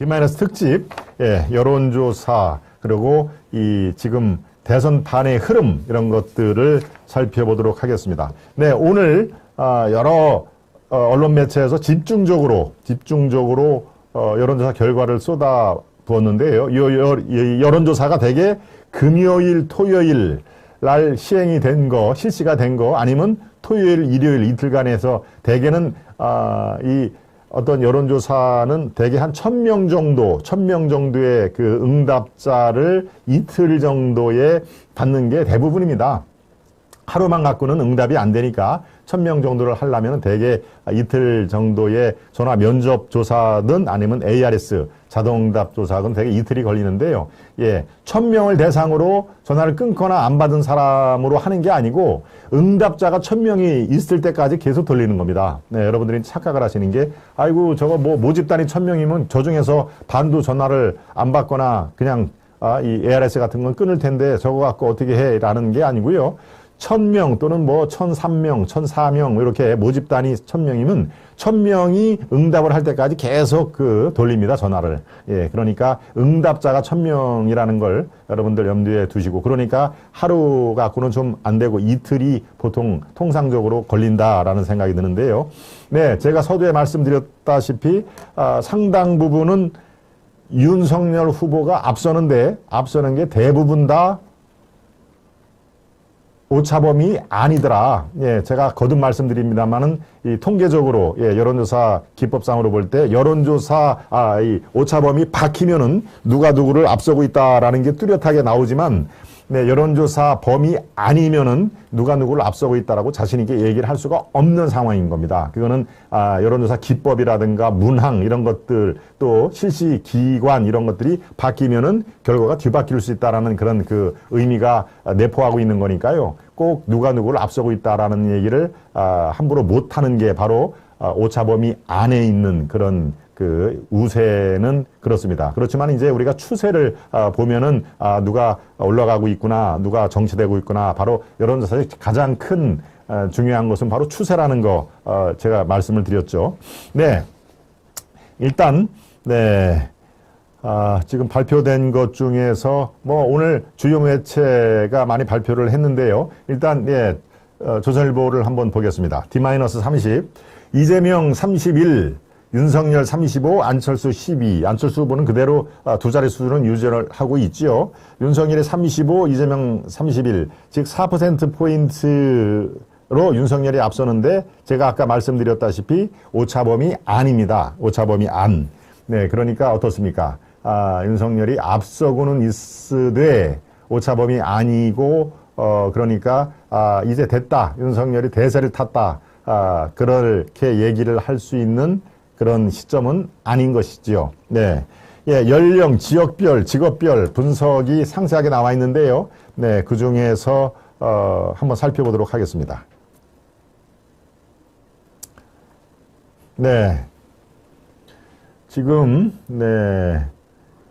디마이너스 특집, 예, 여론조사, 그리고 이 지금 대선 판의 흐름, 이런 것들을 살펴보도록 하겠습니다. 네, 오늘, 아, 여러 어, 언론 매체에서 집중적으로, 집중적으로 어, 여론조사 결과를 쏟아 부었는데요. 이 여- 이 여론조사가 대개 금요일, 토요일 날 시행이 된 거, 실시가 된 거, 아니면 토요일, 일요일 이틀간에서 대개는 아, 이 어떤 여론조사는 대개 한 천 명 정도, 천 명 정도의 그 응답자를 이틀 정도에 받는 게 대부분입니다. 하루만 갖고는 응답이 안 되니까 천 명 정도를 하려면 대개 이틀 정도의 전화 면접 조사든 아니면 ARS 자동응답 조사든 대개 이틀이 걸리는데요. 예, 천 명을 대상으로 전화를 끊거나 안 받은 사람으로 하는 게 아니고 응답자가 천 명이 있을 때까지 계속 돌리는 겁니다. 네, 여러분들이 착각을 하시는 게 아이고 저거 뭐 모집단이 천 명이면 저 중에서 반도 전화를 안 받거나 그냥 아, 이 ARS 같은 건 끊을 텐데 저거 갖고 어떻게 해? 라는 게 아니고요. 천명 또는 뭐 천삼 명, 천사 명 이렇게 모집단이 천 명이면 천 명이 응답을 할 때까지 계속 그 돌립니다 전화를. 예, 그러니까 응답자가 천 명이라는 걸 여러분들 염두에 두시고 그러니까 하루 갖고는 좀 안 되고 이틀이 보통 통상적으로 걸린다라는 생각이 드는데요. 네, 제가 서두에 말씀드렸다시피 아, 상당 부분은 윤석열 후보가 앞서는데 앞서는 게 대부분 다 오차범위 아니더라. 예, 제가 거듭 말씀드립니다만은 이 통계적으로 예, 여론조사 기법상으로 볼 때 여론조사 아, 이 오차범위 박히면은 누가 누구를 앞서고 있다라는 게 뚜렷하게 나오지만 네, 여론조사 범위 아니면은 누가 누구를 앞서고 있다라고 자신 있게 얘기를 할 수가 없는 상황인 겁니다. 그거는, 아, 여론조사 기법이라든가 문항 이런 것들 또 실시 기관 이런 것들이 바뀌면은 결과가 뒤바뀔 수 있다라는 그런 그 의미가 내포하고 있는 거니까요. 꼭 누가 누구를 앞서고 있다라는 얘기를, 아, 함부로 못 하는 게 바로 아, 오차 범위 안에 있는 그런 그 우세는 그렇습니다. 그렇지만 이제 우리가 추세를 아, 보면은 아, 누가 올라가고 있구나, 누가 정치되고 있구나. 바로 여론조사의 가장 큰 아, 중요한 것은 바로 추세라는 거 어, 제가 말씀을 드렸죠. 네, 일단 네. 아, 지금 발표된 것 중에서 뭐 오늘 주요 매체가 많이 발표를 했는데요. 일단 예, 어, 조선일보를 한번 보겠습니다. D-30, 이재명 31, 윤석열 35, 안철수 12. 안철수 후보는 그대로 아, 두 자리 수준은 유지를 하고 있지요. 윤석열이 35, 이재명 31, 즉 4%포인트로 윤석열이 앞서는데 제가 아까 말씀드렸다시피 오차범위 안입니다. 오차범위 안. 네, 그러니까 어떻습니까? 아, 윤석열이 앞서고는 있으되 오차범위 아니고 어 그러니까 아 이제 됐다. 윤석열이 대세를 탔다. 아 그렇게 얘기를 할 수 있는 그런 시점은 아닌 것이지요. 네. 예, 연령, 지역별, 직업별 분석이 상세하게 나와 있는데요. 네, 그 중에서 어 한번 살펴보도록 하겠습니다. 네. 지금 네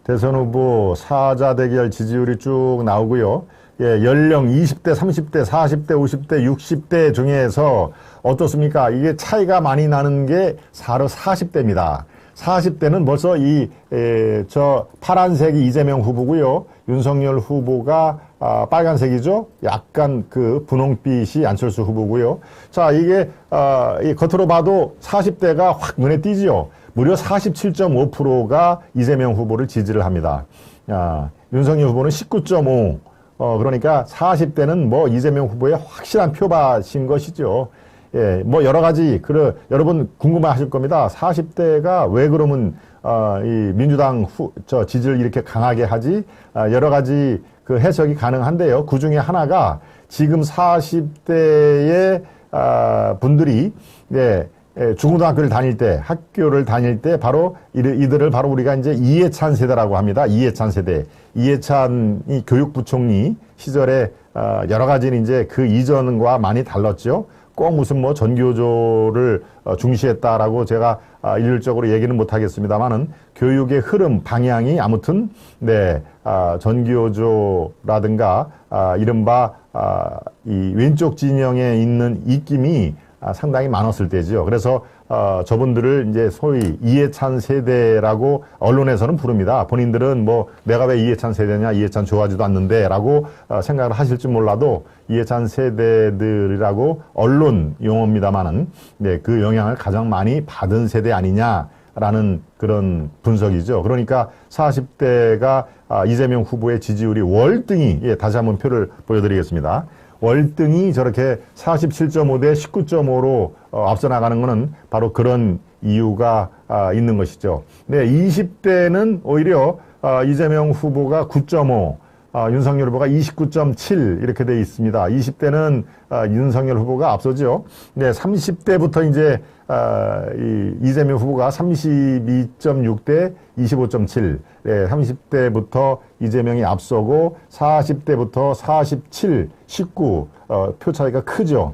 대선 후보 사자 대결 지지율이 쭉 나오고요. 예, 연령 20대, 30대, 40대, 50대, 60대 중에서 어떻습니까? 이게 차이가 많이 나는 게 바로 40대입니다. 40대는 벌써 이, 에, 저, 파란색이 이재명 후보고요. 윤석열 후보가 아, 빨간색이죠. 약간 그 분홍빛이 안철수 후보고요. 자, 이게, 아, 이 겉으로 봐도 40대가 확 눈에 띄지요. 무려 47.5%가 이재명 후보를 지지를 합니다. 아, 윤석열 후보는 19.5. 어, 그러니까 40대는 뭐 이재명 후보의 확실한 표밭인 것이죠. 예, 뭐 여러 가지, 그, 여러분 궁금해 하실 겁니다. 40대가 왜 그러면, 어, 이 민주당 후, 저 지지를 이렇게 강하게 하지? 아, 여러 가지 그 해석이 가능한데요. 그 중에 하나가 지금 40대의, 아, 분들이, 예, 예, 중고등학교를 다닐 때, 학교를 다닐 때 바로 이들- 이들을 바로 우리가 이제 이해찬 세대라고 합니다. 이해찬 세대. 이해찬 이 교육부총리 시절에 어, 여러 가지는 이제 그 이전과 많이 달랐죠. 꼭 무슨 뭐 전교조를 어, 중시했다라고 제가 아, 일률적으로 얘기는 못하겠습니다만은 교육의 흐름 방향이 아무튼 네 아, 전교조라든가 아, 이른바 아, 이 왼쪽 진영에 있는 입김이 아, 상당히 많았을 때지요. 그래서 어, 저분들을 이제 소위 이해찬 세대라고 언론에서는 부릅니다. 본인들은 뭐 내가 왜 이해찬 세대냐, 이해찬 좋아하지도 않는데라고 어, 생각을 하실지 몰라도 이해찬 세대들이라고 언론 용어입니다만은 네, 그 영향을 가장 많이 받은 세대 아니냐 라는 그런 분석이죠. 그러니까 40대가 아, 이재명 후보의 지지율이 월등히 예, 다시 한번 표를 보여드리겠습니다. 월등히 저렇게 47.5 대 19.5로 어, 앞서 나가는 것은 바로 그런 이유가 아, 있는 것이죠. 네, 20대는 오히려 아, 이재명 후보가 9.5, 아, 윤석열 후보가 29.7 이렇게 돼 있습니다. 20대는 아, 윤석열 후보가 앞서죠. 네, 30대부터 이제 아, 이 이재명 후보가 32.6대 25.7, 네, 30대부터 이재명이 앞서고 40대부터 47, 19 어, 표 차이가 크죠.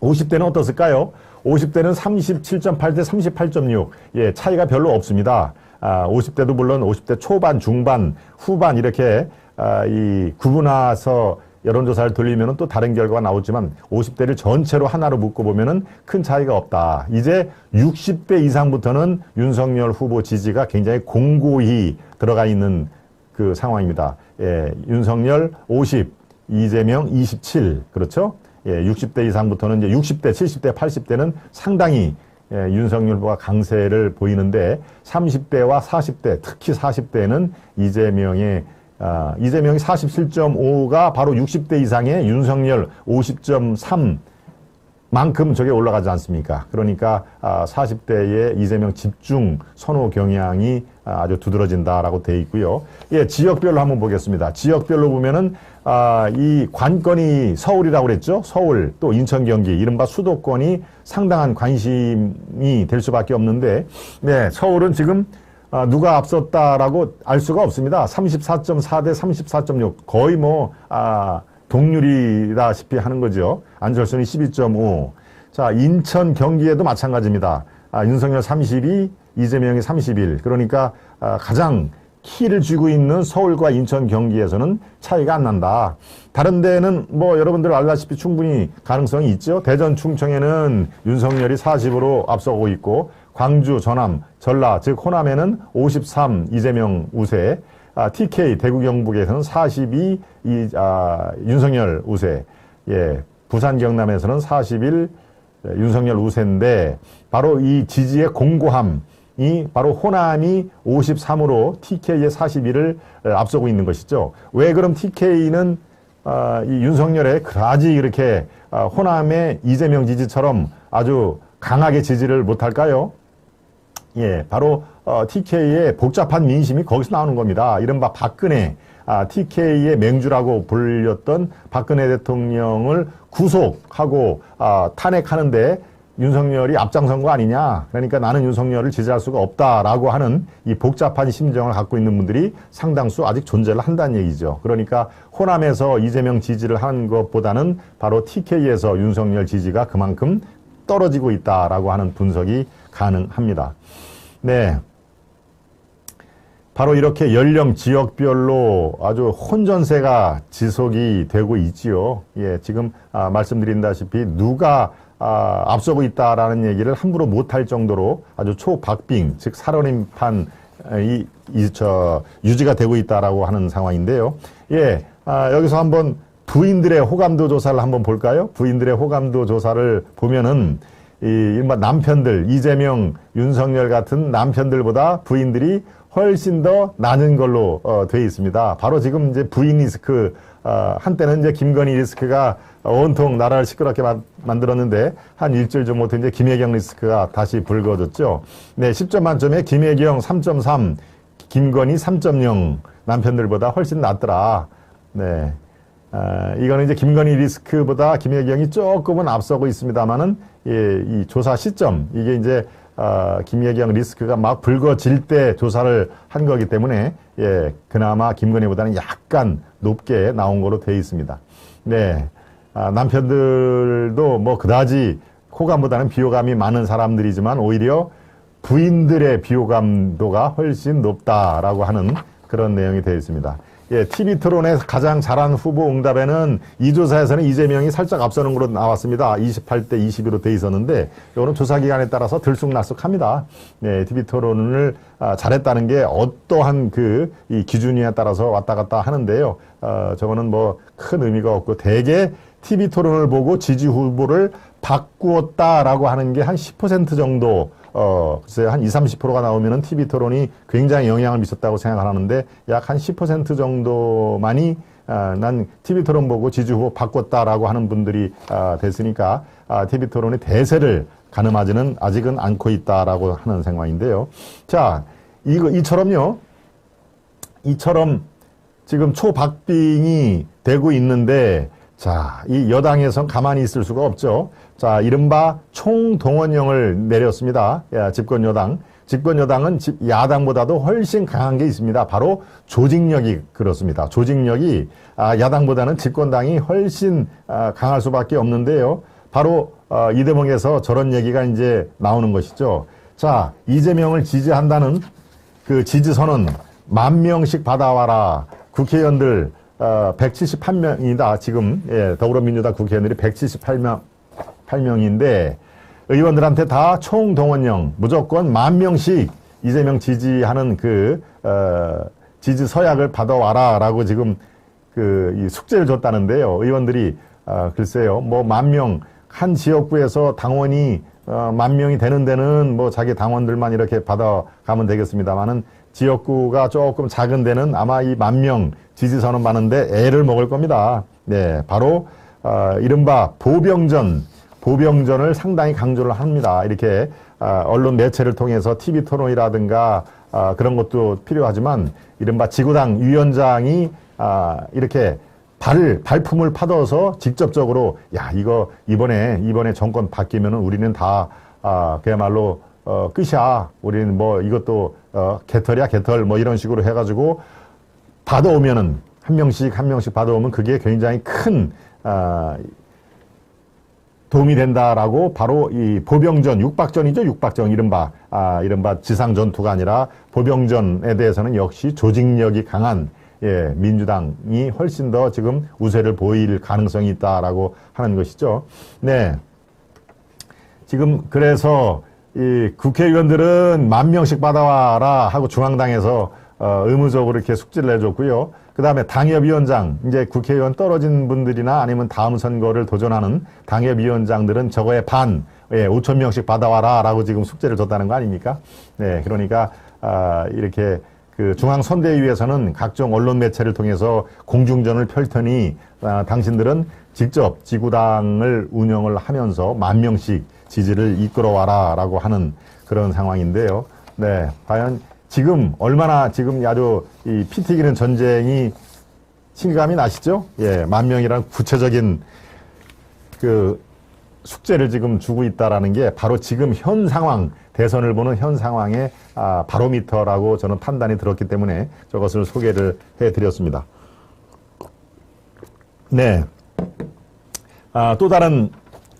50대는 어떻을까요? 50대는 37.8 대 38.6. 예, 차이가 별로 없습니다. 아, 50대도 물론 50대 초반, 중반, 후반 이렇게 아, 이 구분해서 여론조사를 돌리면 또 다른 결과가 나오지만 50대를 전체로 하나로 묶고 보면은 큰 차이가 없다. 이제 60대 이상부터는 윤석열 후보 지지가 굉장히 공고히 들어가 있는 그 상황입니다. 예, 윤석열 50, 이재명 27. 그렇죠? 예, 60대 이상부터는 이제 60대, 70대, 80대는 상당히 예, 윤석열 후보가 강세를 보이는데 30대와 40대, 특히 40대는 이재명의 아, 이재명이 47.5가 바로 60대 이상의 윤석열 50.3 만큼 저게 올라가지 않습니까? 그러니까 아, 40대의 이재명 집중 선호 경향이 아, 아주 두드러진다라고 돼 있고요. 예, 지역별로 한번 보겠습니다. 지역별로 보면은 아, 이 관건이 서울이라고 그랬죠. 서울 또 인천 경기 이른바 수도권이 상당한 관심이 될 수밖에 없는데 네, 서울은 지금 아, 누가 앞섰다라고 알 수가 없습니다. 34.4 대 34.6 거의 뭐 아, 동률이다시피 하는 거죠. 안철수는 12.5. 자, 인천 경기에도 마찬가지입니다. 아, 윤석열 32, 이재명이 31. 그러니까 아, 가장 키를 쥐고 있는 서울과 인천 경기에서는 차이가 안 난다. 다른 데는 뭐 여러분들 알다시피 충분히 가능성이 있죠. 대전 충청에는 윤석열이 40으로 앞서고 있고 광주, 전남, 전라 즉 호남에는 53 이재명 우세. 아, TK 대구 경북에서는 42 이, 아, 윤석열 우세. 예. 부산 경남에서는 41 윤석열 우세인데 바로 이 지지의 공고함 이 바로 호남이 53으로 TK의 41을 앞서고 있는 것이죠. 왜 그럼 TK는 어, 이 윤석열의 그라지 이렇게 어, 호남의 이재명 지지처럼 아주 강하게 지지를 못할까요? 예, 바로 어, TK의 복잡한 민심이 거기서 나오는 겁니다. 이른바 박근혜, 아, TK의 맹주라고 불렸던 박근혜 대통령을 구속하고 아, 탄핵하는데 윤석열이 앞장선 거 아니냐. 그러니까 나는 윤석열을 지지할 수가 없다라고 하는 이 복잡한 심정을 갖고 있는 분들이 상당수 아직 존재를 한다는 얘기죠. 그러니까 호남에서 이재명 지지를 하는 것보다는 바로 TK에서 윤석열 지지가 그만큼 떨어지고 있다라고 하는 분석이 가능합니다. 네. 바로 이렇게 연령 지역별로 아주 혼전세가 지속이 되고 있지요. 예, 지금 아, 말씀드린다시피 누가 아, 앞서고 있다라는 얘기를 함부로 못할 정도로 아주 초박빙, 즉 살얼음판 이, 이, 저, 유지가 되고 있다라고 하는 상황인데요. 예, 아, 여기서 한번 부인들의 호감도 조사를 한번 볼까요? 부인들의 호감도 조사를 보면은 이 이른바 남편들 이재명, 윤석열 같은 남편들보다 부인들이 훨씬 더 낮은 걸로 어, 돼 있습니다. 바로 지금 이제 부인 리스크 어, 한때는 이제 김건희 리스크가 온통 나라를 시끄럽게 마, 만들었는데 한 일주일 전부터 이제 김혜경 리스크가 다시 불거졌죠. 네, 10점 만점에 김혜경 3.3, 김건희 3.0 남편들보다 훨씬 낫더라. 네. 아, 이거는 이제 김건희 리스크보다 김혜경이 조금은 앞서고 있습니다만은 예, 이 조사 시점 이게 이제 아, 김혜경 리스크가 막 불거질 때 조사를 한 거기 때문에 예, 그나마 김건희보다는 약간 높게 나온 거로 돼 있습니다. 네, 아, 남편들도 뭐 그다지 호감보다는 비호감이 많은 사람들이지만 오히려 부인들의 비호감도가 훨씬 높다라고 하는 그런 내용이 되어 있습니다. 예, TV 토론에서 가장 잘한 후보 응답에는 이 조사에서는 이재명이 살짝 앞서는 걸로 나왔습니다. 28대 22로 돼 있었는데 이거는 조사 기간에 따라서 들쑥날쑥합니다. 예, TV 토론을 아, 잘했다는 게 어떠한 그 이 기준에 따라서 왔다 갔다 하는데요. 어, 저거는 뭐 큰 의미가 없고 대개 TV 토론을 보고 지지 후보를 바꾸었다라고 하는 게 한 10% 정도 어, 글쎄요, 한 20, 30%가 나오면은 TV 토론이 굉장히 영향을 미쳤다고 생각하는데 약 한 10% 정도만이 아, 난 TV 토론 보고 지지 후보 바꿨다라고 하는 분들이 아, 됐으니까 아, TV 토론이 대세를 가늠하지는 아직은 않고 있다라고 하는 상황인데요. 자, 이거 이처럼요. 이처럼 지금 초박빙이 되고 있는데 자, 이 여당에선 가만히 있을 수가 없죠. 자, 이른바 총동원령을 내렸습니다. 야, 집권 여당. 집권 여당은 집, 야당보다도 훨씬 강한 게 있습니다. 바로 조직력이 그렇습니다. 조직력이 아, 야당보다는 집권당이 훨씬 아, 강할 수밖에 없는데요. 바로 어, 이 대목에서 저런 얘기가 이제 나오는 것이죠. 자, 이재명을 지지한다는 그 지지선언 만 명씩 받아와라. 국회의원들 어, 178명이다. 지금 예, 더불어민주당 국회의원들이 178명 8명인데 의원들한테 다 총동원령 무조건 만 명씩 이재명 지지하는 그 어, 지지 서약을 받아와라라고 지금 그이 숙제를 줬다는데요. 의원들이 어, 글쎄요, 뭐 만 명 한 지역구에서 당원이 어, 만 명이 되는 데는 뭐 자기 당원들만 이렇게 받아가면 되겠습니다만은 지역구가 조금 작은 데는 아마 이 만 명 지지 선언 받는데 애를 먹을 겁니다. 네, 바로 어, 이른바 보병전 보병전을 상당히 강조를 합니다. 이렇게 어, 언론 매체를 통해서 TV 토론이라든가 어, 그런 것도 필요하지만 이른바 지구당 위원장이 어, 이렇게 발 발품을 파둬서 직접적으로 야 이거 이번에 이번에 정권 바뀌면은 우리는 다 아, 그야말로 어, 끝이야. 우리는 뭐 이것도 어, 개털이야 개털 뭐 이런 식으로 해가지고 받아오면은 한 명씩 한 명씩 받아오면 그게 굉장히 큰 아, 도움이 된다라고 바로 이 보병전 육박전이죠 육박전 이른바 아 이른바 지상 전투가 아니라 보병전에 대해서는 역시 조직력이 강한 예, 민주당이 훨씬 더 지금 우세를 보일 가능성이 있다라고 하는 것이죠. 네. 지금 그래서 이 국회의원들은 만 명씩 받아와라 하고 중앙당에서 어, 의무적으로 이렇게 숙지를 해줬고요. 그 다음에 당협위원장, 이제 국회의원 떨어진 분들이나 아니면 다음 선거를 도전하는 당협위원장들은 저거의 반, 예, 5천 명씩 받아와라 라고 지금 숙제를 줬다는 거 아닙니까? 네, 그러니까, 아, 이렇게 그 중앙선대위에서는 각종 언론 매체를 통해서 공중전을 펼 테니 아, 당신들은 직접 지구당을 운영을 하면서 만 명씩 지지를 이끌어와라 라고 하는 그런 상황인데요. 네, 과연 지금 얼마나 지금 아주 이 피 튀기는 전쟁이 실감이 나시죠? 예, 만 명이란 구체적인 그 숙제를 지금 주고 있다라는 게 바로 지금 현 상황, 대선을 보는 현 상황의 아, 바로미터라고 저는 판단이 들었기 때문에 저것을 소개를 해 드렸습니다. 네. 아, 또 다른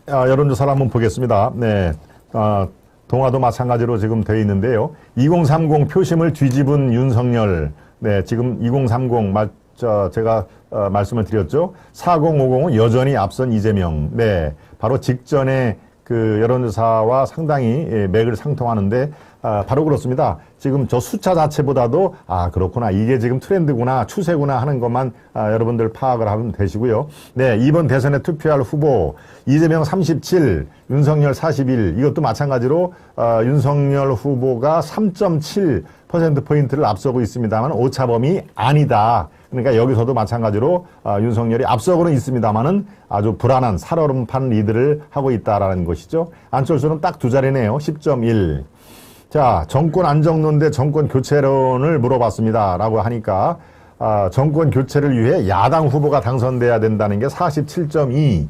아, 여론조사를 한번 보겠습니다. 네. 아, 동화도 마찬가지로 지금 되어 있는데요. 2030 표심을 뒤집은 윤석열. 네, 지금 2030 말, 저, 제가 어, 말씀을 드렸죠. 4050은 여전히 앞선 이재명. 네, 바로 직전에 그 여론조사와 상당히 예, 맥을 상통하는데 아, 바로 그렇습니다. 지금 저 숫자 자체보다도 아 그렇구나 이게 지금 트렌드구나 추세구나 하는 것만 아, 여러분들 파악을 하면 되시고요. 네 이번 대선에 투표할 후보 이재명 37, 윤석열 41 이것도 마찬가지로 어, 윤석열 후보가 3.7% 포인트를 앞서고 있습니다만 오차범위 아니다. 그러니까 여기서도 마찬가지로 어, 윤석열이 앞서고는 있습니다만은 아주 불안한 살얼음판 리드를 하고 있다라는 것이죠. 안철수는 딱 두 자리네요. 10.1. 자, 정권 안정론 대 정권 교체론을 물어봤습니다. 라고 하니까, 아, 정권 교체를 위해 야당 후보가 당선돼야 된다는 게 47.2,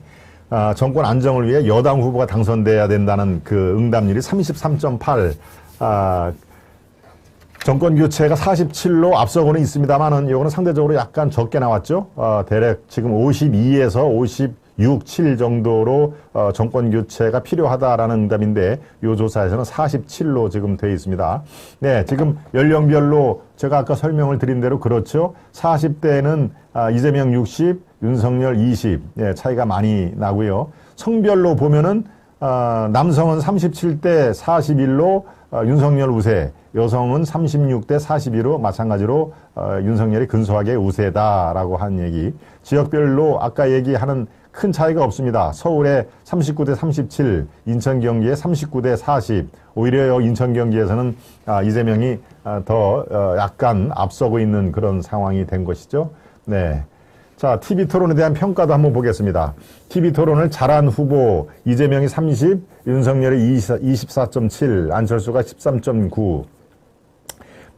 아, 정권 안정을 위해 여당 후보가 당선돼야 된다는 그 응답률이 33.8, 아, 정권 교체가 47로 앞서고는 있습니다만은 이거는 상대적으로 약간 적게 나왔죠. 어, 대략 지금 52에서 6, 7 정도로 어, 정권 교체가 필요하다라는 응답인데 요 조사에서는 47로 지금 돼 있습니다. 네, 지금 연령별로 제가 아까 설명을 드린 대로 그렇죠. 40대는 아, 이재명 60, 윤석열 20, 예, 차이가 많이 나고요. 성별로 보면은 아, 남성은 37대 41로 어, 윤석열 우세, 여성은 36대 42로 마찬가지로 어, 윤석열이 근소하게 우세다라고 한 얘기. 지역별로 아까 얘기하는 큰 차이가 없습니다. 서울에 39대 37, 인천 경기에 39대 40. 오히려 인천 경기에서는 아, 이재명이 아, 더 어, 약간 앞서고 있는 그런 상황이 된 것이죠. 네. 자, TV 토론에 대한 평가도 한번 보겠습니다. TV 토론을 잘한 후보 이재명이 30, 윤석열이 24.7, 안철수가 13.9.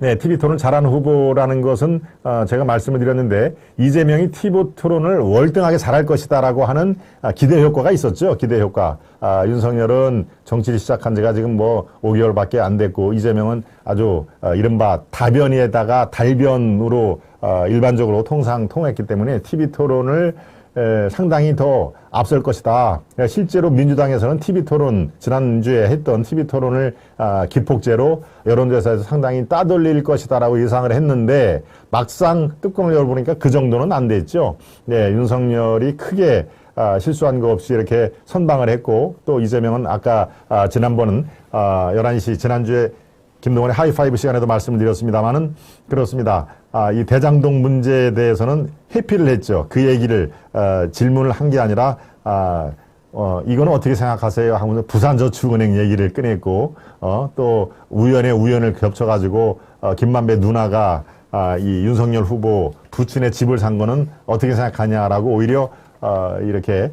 네, TV 토론 잘한 후보라는 것은 어, 제가 말씀을 드렸는데 이재명이 TV 토론을 월등하게 잘할 것이다라고 하는 아, 기대 효과가 있었죠. 기대 효과. 아, 윤석열은 정치를 시작한 지가 지금 뭐 5개월밖에 안 됐고 이재명은 아주 어, 이른바 다변이에다가 달변으로 어, 일반적으로 통상 통했기 때문에 TV 토론을 에, 상당히 더 앞설 것이다. 실제로 민주당에서는 TV 토론 지난주에 했던 TV 토론을 아, 기폭제로 여론조사에서 상당히 따돌릴 것이다라고 예상을 했는데 막상 뚜껑을 열어보니까 그 정도는 안 됐죠. 네, 윤석열이 크게 아, 실수한 거 없이 이렇게 선방을 했고 또 이재명은 아까 아, 지난번은 아, 11시 지난주에 김동원의 하이파이브 시간에도 말씀을 드렸습니다만은 그렇습니다. 아, 이 대장동 문제에 대해서는 회피를 했죠. 그 얘기를 어, 질문을 한 게 아니라 아, 어, 이거는 어떻게 생각하세요? 하면서 부산저축은행 얘기를 꺼냈고 어, 또 우연에 우연을 겹쳐가지고 어, 김만배 누나가 아, 이 윤석열 후보 부친의 집을 산 거는 어떻게 생각하냐라고 오히려 어, 이렇게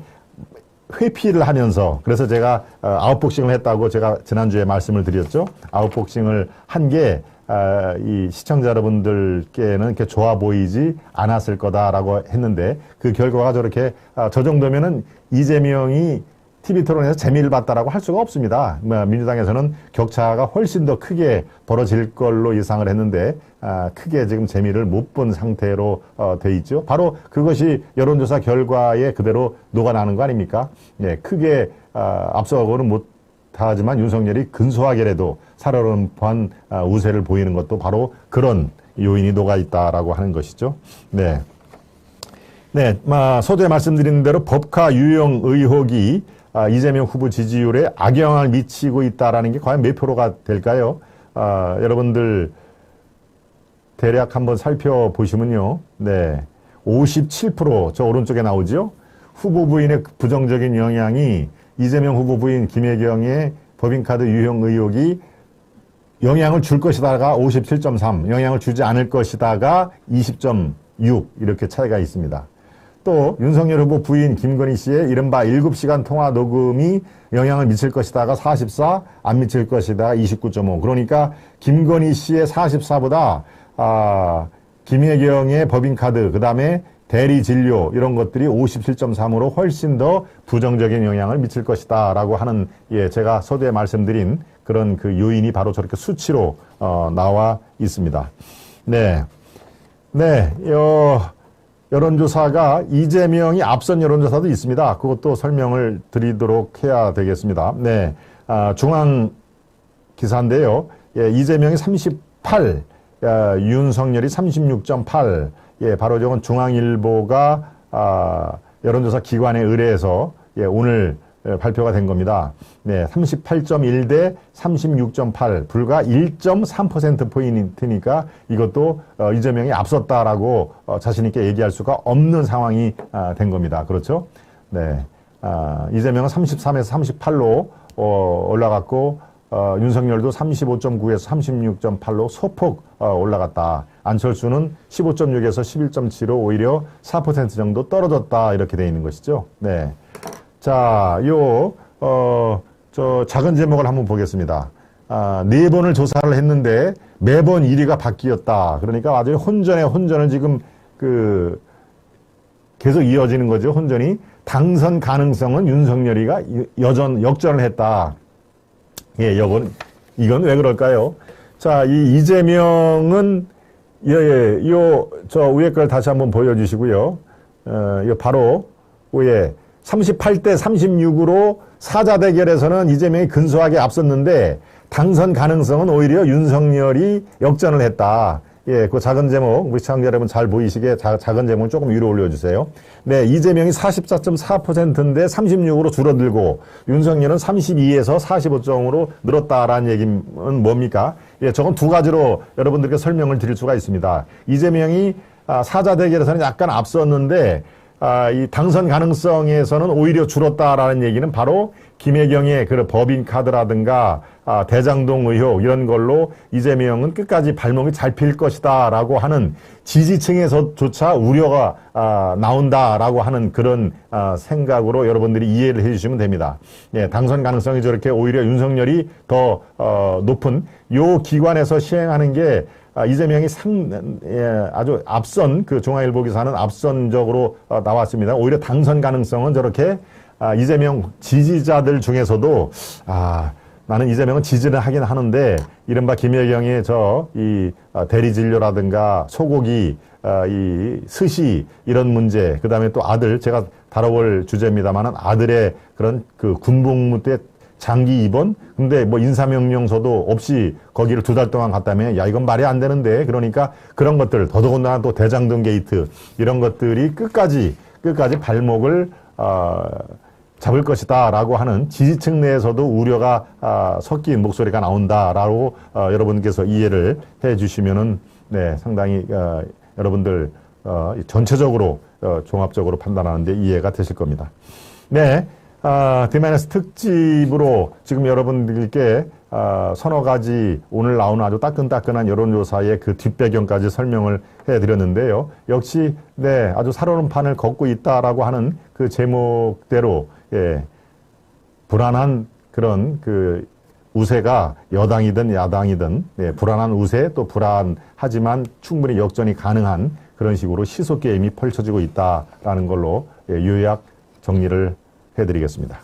회피를 하면서 그래서 제가 어, 아웃복싱을 했다고 제가 지난주에 말씀을 드렸죠. 아웃복싱을 한게 아, 이 시청자 여러분들께는 이렇게 좋아 보이지 않았을 거다라고 했는데 그 결과가 저렇게 아, 저 정도면은 이재명이 TV 토론에서 재미를 봤다라고 할 수가 없습니다. 뭐, 민주당에서는 격차가 훨씬 더 크게 벌어질 걸로 예상을 했는데 아, 크게 지금 재미를 못 본 상태로 어, 돼 있죠. 바로 그것이 여론조사 결과에 그대로 녹아나는 거 아닙니까? 예, 크게 아, 앞서가고는 못 하지만 윤석열이 근소하게라도 살얼음판 아, 우세를 보이는 것도 바로 그런 요인이 녹아 있다라고 하는 것이죠. 네. 네, 마, 서두에 말씀드린 대로 법카 유용 의혹이 아, 이재명 후보 지지율에 악영향을 미치고 있다라는 게 과연 몇 프로가 될까요? 아, 여러분들 대략 한번 살펴보시면요. 네. 57%저 오른쪽에 나오죠. 후보 부인의 부정적인 영향이 이재명 후보 부인 김혜경의 법인카드 유형 의혹이 영향을 줄 것이다가 57.3, 영향을 주지 않을 것이다가 20.6 이렇게 차이가 있습니다. 또 윤석열 후보 부인 김건희 씨의 이른바 7시간 통화 녹음이 영향을 미칠 것이다가 44, 안 미칠 것이다 29.5. 그러니까 김건희 씨의 44보다 아, 김혜경의 법인카드, 그 다음에 대리 진료 이런 것들이 57.3으로 훨씬 더 부정적인 영향을 미칠 것이다 라고 하는 예 제가 서두에 말씀드린 그런 그 요인이 바로 저렇게 수치로 어, 나와 있습니다. 네. 네. 어, 여론조사가 이재명이 앞선 여론조사도 있습니다. 그것도 설명을 드리도록 해야 되겠습니다. 네. 아, 중앙 기사인데요. 예, 이재명이 38, 야, 윤석열이 36.8. 예, 바로 저건 중앙일보가 아, 여론조사 기관에 의뢰해서 예, 오늘 예, 발표가 된 겁니다. 네, 38.1 대 36.8, 불과 1.3%포인트니까 이것도 어, 이재명이 앞섰다라고 어, 자신있게 얘기할 수가 없는 상황이 아, 된 겁니다. 그렇죠? 네. 아, 이재명은 33에서 38로 어, 올라갔고, 어, 윤석열도 35.9에서 36.8로 소폭 어, 올라갔다. 안철수는 15.6에서 11.7로 오히려 4% 정도 떨어졌다. 이렇게 돼 있는 것이죠. 네. 자, 요, 어, 저 작은 제목을 한번 보겠습니다. 아, 네 번을 조사를 했는데 매번 1위가 바뀌었다. 그러니까 아주 혼전에 혼전을 지금 그 계속 이어지는 거죠. 혼전이. 당선 가능성은 윤석열이가 여전, 역전을 했다. 예, 이건, 이건 왜 그럴까요? 자, 이 이재명은, 예, 예, 요, 저 위에 걸 다시 한번 보여주시고요. 어, 이 바로, 위에 38대 36으로 사자 대결에서는 이재명이 근소하게 앞섰는데 당선 가능성은 오히려 윤석열이 역전을 했다. 예, 그 작은 제목, 우리 시청자 여러분 잘 보이시게 자, 작은 제목 조금 위로 올려주세요. 네, 이재명이 44.4%인데 36으로 줄어들고 윤석열은 32에서 45점으로 늘었다라는 얘기는 뭡니까? 예, 저건 두 가지로 여러분들께 설명을 드릴 수가 있습니다. 이재명이 아, 사자 대결에서는 약간 앞섰는데 아, 이 당선 가능성에서는 오히려 줄었다라는 얘기는 바로 김혜경의 그 법인 카드라든가 아, 대장동 의혹 이런 걸로 이재명은 끝까지 발목이 잡힐 것이다라고 하는 지지층에서조차 우려가 아, 나온다라고 하는 그런 아, 생각으로 여러분들이 이해를 해주시면 됩니다. 예, 당선 가능성이 저렇게 오히려 윤석열이 더 어, 높은 요 기관에서 시행하는 게 아, 이재명이 상, 예, 아주 앞선 그 중앙일보 기사는 앞선적으로 어, 나왔습니다. 오히려 당선 가능성은 저렇게 아, 이재명 지지자들 중에서도 아, 나는 이재명은 지지를 하긴 하는데 이른바 김혜경의 저 이 대리 진료라든가 소고기 아, 이 스시 이런 문제 그다음에 또 아들 제가 다뤄볼 주제입니다만은 아들의 그런 그 군복무 때 장기 입원? 근데 뭐 인사명령서도 없이 거기를 두 달 동안 갔다며, 야, 이건 말이 안 되는데. 그러니까 그런 것들, 더더군다나 또 대장동 게이트, 이런 것들이 끝까지, 끝까지 발목을, 어, 잡을 것이다 라고 하는 지지층 내에서도 우려가 아, 섞인 목소리가 나온다라고 어, 여러분께서 이해를 해 주시면은 네, 상당히 어, 여러분들 어, 전체적으로 어, 종합적으로 판단하는데 이해가 되실 겁니다. 네. 아, 디마이너스 특집으로 지금 여러분들께 아, 서너 가지 오늘 나오는 아주 따끈따끈한 여론조사의 그 뒷배경까지 설명을 해드렸는데요. 역시 네 아주 살얼음 판을 걷고 있다라고 하는 그 제목대로 예, 불안한 그런 그 우세가 여당이든 야당이든 예, 불안한 우세 또 불안하지만 충분히 역전이 가능한 그런 식으로 시소 게임이 펼쳐지고 있다라는 걸로 예, 요약 정리를 해드리겠습니다.